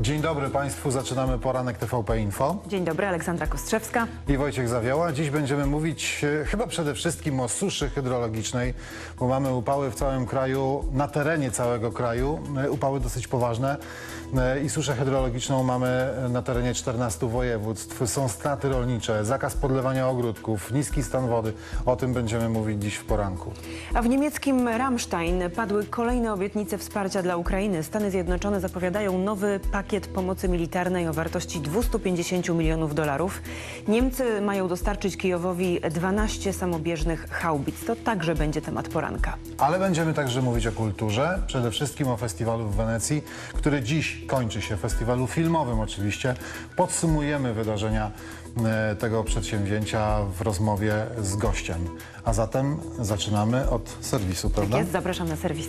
Dzień dobry Państwu, zaczynamy poranek TVP Info Dzień dobry, Aleksandra Kostrzewska. i Wojciech Zawioła. Dziś będziemy mówić e, chyba przede wszystkim o suszy hydrologicznej, bo mamy upały w całym kraju, na terenie całego kraju, e, upały dosyć poważne e, i suszę hydrologiczną mamy na terenie 14 województw. Są straty rolnicze, zakaz podlewania ogródków, niski stan wody. O tym będziemy mówić dziś w poranku. A w niemieckim Rammstein padły kolejne obietnice wsparcia dla Ukrainy. Stany Zjednoczone zapowiadają nowy pakiet pomocy militarnej o wartości 250 milionów dolarów. Niemcy mają dostarczyć Kijowowi 12 samobieżnych haubic. To także będzie temat poranka. Ale będziemy także mówić o kulturze, przede wszystkim o festiwalu w Wenecji, który dziś kończy się, festiwalu filmowym oczywiście. Podsumujemy wydarzenia e, tego przedsięwzięcia w rozmowie z gościem. A zatem zaczynamy od serwisu, prawda? Jest, zapraszam na serwis.